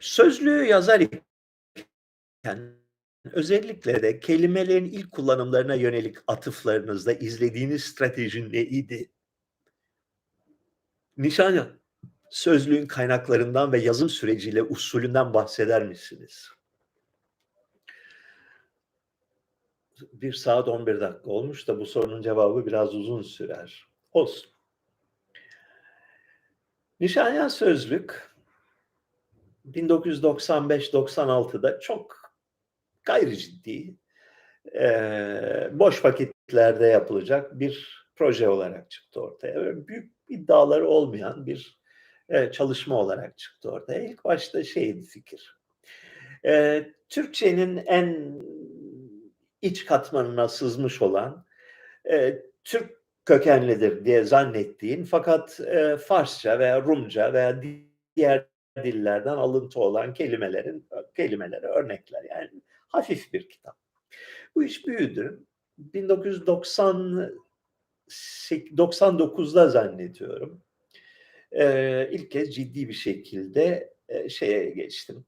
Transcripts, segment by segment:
Sözlüğü yazar iken özellikle de kelimelerin ilk kullanımlarına yönelik atıflarınızda izlediğiniz strateji neydi? Nişan sözlüğün kaynaklarından ve yazım süreciyle usulünden bahseder misiniz? 1 saat 11 dakika olmuş da bu sorunun cevabı biraz uzun sürer. Olsun. Nişanyan Sözlük 1995-96'da çok gayri ciddi, eee, boş vakitlerde yapılacak bir proje olarak çıktı ortaya. Böyle büyük iddiaları olmayan bir, eee, çalışma olarak çıktı ortaya. İlk başta şeydi fikir, eee, Türkçenin en iç katmanına sızmış olan, Türk kökenlidir diye zannettiğin fakat, Farsça veya Rumca veya diğer dillerden alıntı olan kelimelerin kelimelere örnekler. Yani hafif bir kitap. Bu iş büyüdü. 1998 99'da zannediyorum, ilk kez ciddi bir şekilde, eee, şeye geçtim.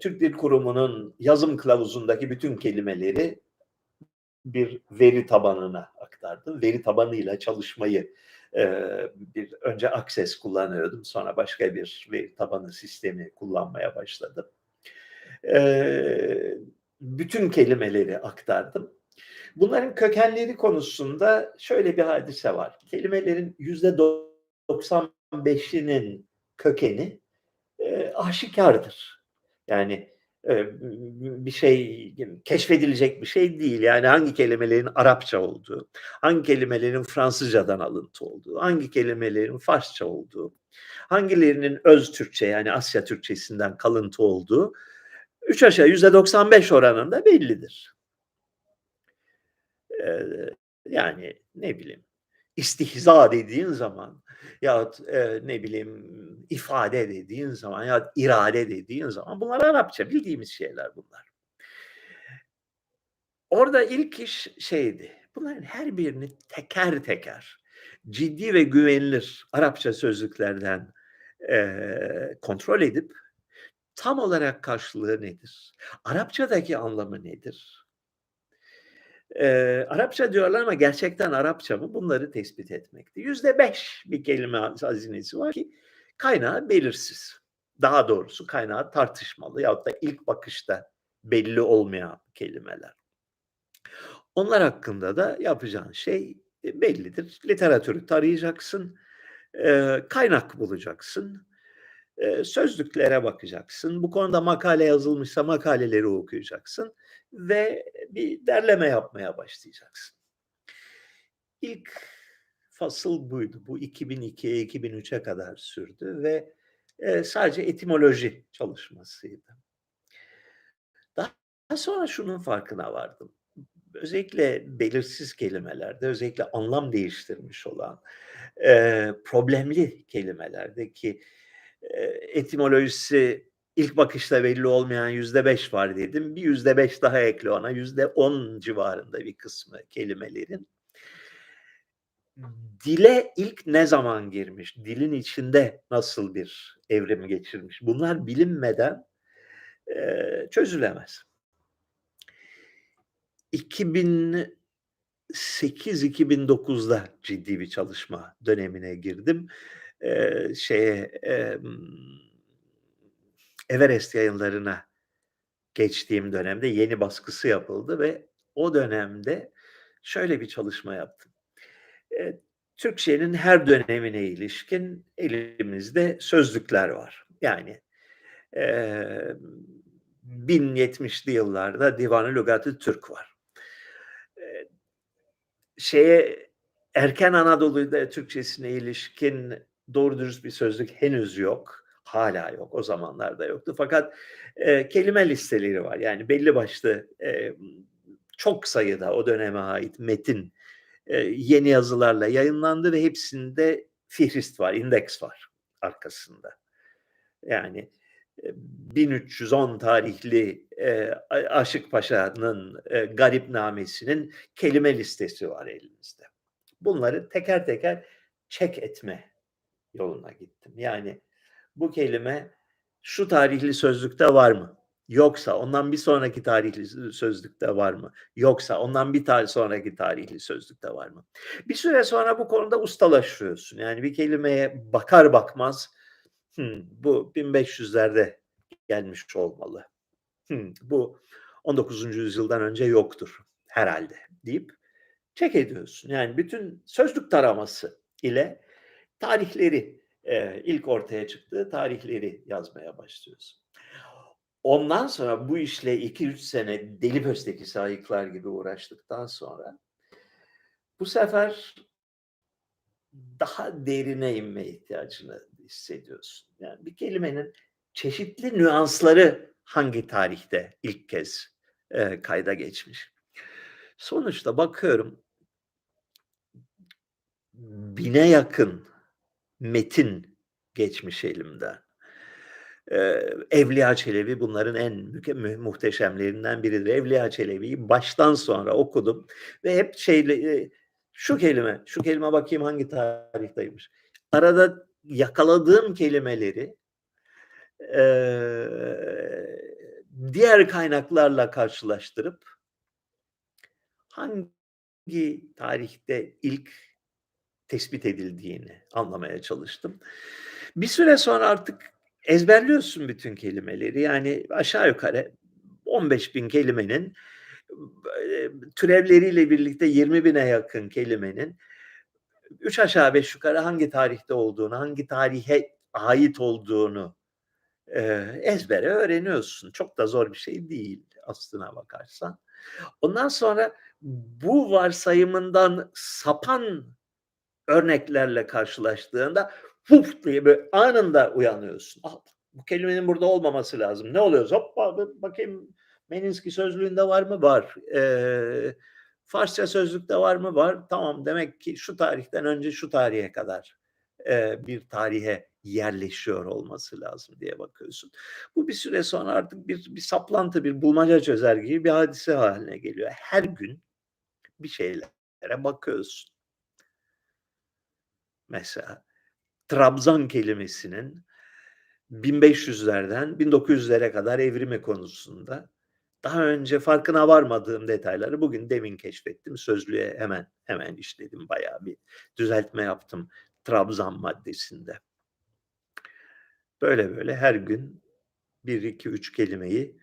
Türk Dil Kurumu'nun yazım kılavuzundaki bütün kelimeleri bir veri tabanına aktardım. Veri tabanıyla çalışmayı, bir önce Access kullanıyordum. Sonra başka bir veri tabanı sistemi kullanmaya başladım. Bütün kelimeleri aktardım. Bunların kökenleri konusunda şöyle bir hadise var. Kelimelerin %95'inin kökeni, eee, aşikârdır. Yani, bir şey keşfedilecek bir şey değil. Yani hangi kelimelerin Arapça olduğu, hangi kelimelerin Fransızcadan alıntı olduğu, hangi kelimelerin Farsça olduğu, hangilerinin öz Türkçe yani Asya Türkçesinden kalıntı olduğu 3 aşağı %95 oranında bellidir. Eee, yani ne bileyim, istihza dediğin zaman yahut, eee, ne bileyim, ifade dediğin zaman yahut irade dediğin zaman bunlar Arapça, bildiğimiz şeyler bunlar. Orada ilk iş şeydi, bunların her birini teker teker ciddi ve güvenilir Arapça sözlüklerden, eee, kontrol edip tam olarak karşılığı nedir? Arapçadaki anlamı nedir? Eee, Arapça diyorlar ama gerçekten Arapça mı? Bunları tespit etmekti. %5 bir kelime hazinesi var ki kaynağı belirsiz. Daha doğrusu kaynağı tartışmalı yahut da ilk bakışta belli olmayan kelimeler. Onlar hakkında da yapacağın şey, eee, bellidir. Literatürü tarayacaksın, kaynak bulacaksın, sözlüklere bakacaksın. Bu konuda makale yazılmışsa makaleleri okuyacaksın ve bir derleme yapmaya başlayacaksın. İlk fasıl buydu. Bu 2002'ye 2003'e kadar sürdü ve, eee, sadece etimoloji çalışmasıydı. Daha sonra şunun farkına vardım. Özellikle belirsiz kelimelerde, özellikle anlam değiştirmiş olan, problemli kelimelerde ki, eee, etimolojisi ilk bakışta belli olmayan %5 var dedim. Bir %5 daha ekle ona, %10 civarında bir kısmı kelimelerin dile ilk ne zaman girmiş, dilin içinde nasıl bir evrim geçirmiş, bunlar bilinmeden, eee, çözülemez. 2008-2009'da ciddi bir çalışma dönemine girdim. Eee, şeye, emm, Everest Yayınları'na geçtiğim dönemde yeni baskısı yapıldı ve o dönemde şöyle bir çalışma yaptım. Eee, Türkçenin her dönemine ilişkin elimizde sözlükler var. Yani, eee, 1070'li yıllarda Divan-ı Lügat-ı Türk var. Eee, şeye, erken Anadolu'da Türkçesine ilişkin doğru dürüst bir sözlük henüz yok. Hâlâ yok. O zamanlarda yoktu. Fakat, eee, kelime listeleri var. Yani belli başlı, emm, çok sayıda o döneme ait metin, eee, yeni yazılarla yayınlandı ve hepsinde fihrist var, indeks var arkasında. Yani, eee, 1310 tarihli, eee, A Aşık Paşa'nın, eee, Garipnamesi'nin kelime listesi var elimizde. Bunları teker teker check etme yoluna gittim. Yani bu kelime şu tarihli sözlükte var mı? Yoksa ondan bir sonraki tarihli sözlükte var mı? Yoksa ondan bir ta sonraki tarihli sözlükte var mı? Bir süre sonra bu konuda ustalaşıyorsun. Yani bir kelimeye bakar bakmaz, bu 1500'lerde gelmiş olmalı. Hımm, bu 19. yüzyıldan önce yoktur herhâlde deyip check ediyorsun. Yani bütün sözlük taraması ile tarihleri, eee, ilk ortaya çıktığı tarihleri yazmaya başlıyorsun. Ondan sonra bu işle 2-3 sene deli pösteki ayıklar gibi uğraştıktan sonra bu sefer daha derine inme ihtiyacını hissediyorsun. Yani bir kelimenin çeşitli nüansları hangi tarihte ilk kez, eee, kayda geçmiş? Sonuçta bakıyorum 1000'e yakın metin geçmiş elimden. Eee, Evliya Çelebi bunların en muhteşemlerinden biridir. Evliya Çelebi'yi baştan sona okudum ve hep şeyle, şu kelime, şu kelime bakayım hangi tarihteymiş. Arada yakaladığım kelimeleri, diğer kaynaklarla karşılaştırıp hangi tarihte ilk tespit edildiğini anlamaya çalıştım. Bir süre sonra artık ezberliyorsun bütün kelimeleri. Yani aşağı yukarı 15.000 kelimenin, eee, türevleriyle birlikte 20.000'e yakın kelimenin 3 aşağı 5 yukarı hangi tarihte olduğunu, hangi tarihe ait olduğunu, eee, ezbere öğreniyorsun. Çok da zor bir şey değil aslına bakarsan. Ondan sonra bu varsayımından sapan örneklerle karşılaştığında "Huf!" diye böyle anında uyanıyorsun. "A, bu kelimenin burada olmaması lazım. Ne oluyor?" Hoppa bakayım Meninski sözlüğünde var mı? Var. Eee, Farsça sözlükte var mı? Var. Tamam, demek ki şu tarihten önce şu tarihe kadar, eee, bir tarihe yerleşiyor olması lazım diye bakıyorsun. Bu bir süre sonra artık bir bir saplantı, bir bulmaca çözer gibi bir hadise hâline geliyor. Her gün bir şeylere bakıyorsun. Mesela Trabzan kelimesinin 1500'lerden 1900'lere kadar evrimi konusunda daha önce farkına varmadığım detayları bugün demin keşfettim. Sözlüğe hemen hemen işledim. Bayağı bir düzeltme yaptım Trabzan maddesinde. Böyle böyle her gün 1-2-3 kelimeyi,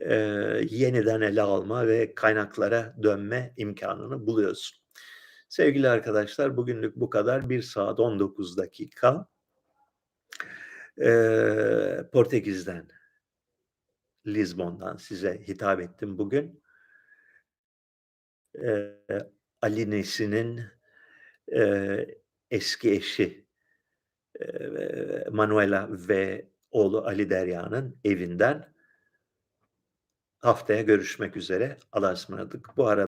eee, yeniden ele alma ve kaynaklara dönme imkânını buluyorsun. Sevgili arkadaşlar, bugünlük bu kadar. 1 saat 19 dakika. Eee, Portekiz'den, Lizbon'dan size hitap ettim bugün. Eee, Ali Nesin'in, eee, eski eşi, eee, Manuela ve oğlu Ali Derya'nın evinden. Haftaya görüşmek üzere. Allah'a ısmarladık. Bu ara